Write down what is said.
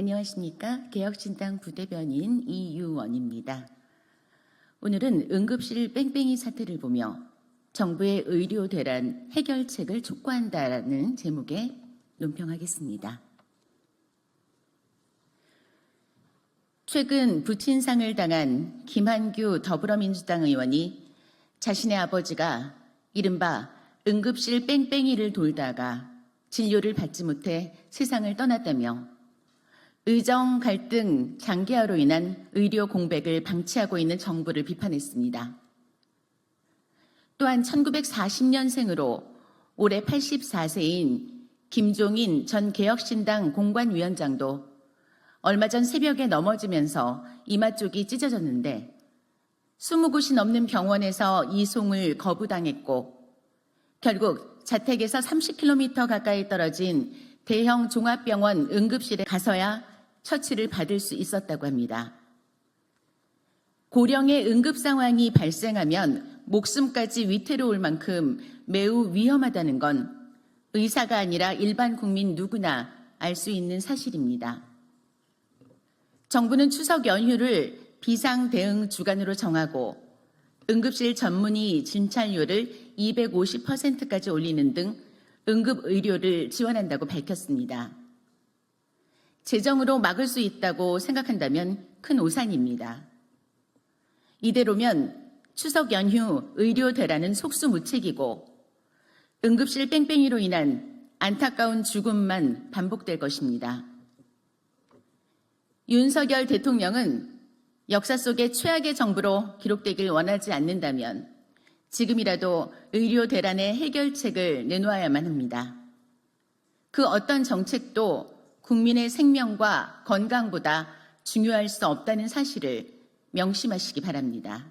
안녕하십니까. 개혁신당 부대변인 이유원입니다. 오늘은 응급실 뺑뺑이 사태를 보며 정부의 의료 대란 해결책을 촉구한다라는 제목의 논평하겠습니다. 최근 부친상을 당한 김한규 더불어민주당 의원이 자신의 아버지가 이른바 응급실 뺑뺑이를 돌다가 진료를 받지 못해 세상을 떠났다며 의정 갈등 장기화로 인한 의료 공백을 방치하고 있는 정부를 비판했습니다. 또한 1940년생으로 올해 84세인 김종인 전 개혁신당 공관위원장도 얼마 전 새벽에 넘어지면서 이마 쪽이 찢어졌는데 20곳이 넘는 병원에서 이송을 거부당했고 결국 자택에서 30km 가까이 떨어진 대형 종합병원 응급실에 가서야 처치를 받을 수 있었다고 합니다. 고령의 응급 상황이 발생하면 목숨까지 위태로울 만큼 매우 위험하다는 건 의사가 아니라 일반 국민 누구나 알 수 있는 사실입니다. 정부는 추석 연휴를 비상 대응 주간으로 정하고 응급실 전문의 진찰료를 250%까지 올리는 등 응급 의료를 지원한다고 밝혔습니다. 재정으로 막을 수 있다고 생각한다면 큰 오산입니다. 이대로면 추석 연휴 의료 대란은 속수무책이고 응급실 뺑뺑이로 인한 안타까운 죽음만 반복될 것입니다. 윤석열 대통령은 역사 속의 최악의 정부로 기록되길 원하지 않는다면 지금이라도 의료 대란의 해결책을 내놓아야만 합니다. 그 어떤 정책도 국민의 생명과 건강보다 중요할 수 없다는 사실을 명심하시기 바랍니다.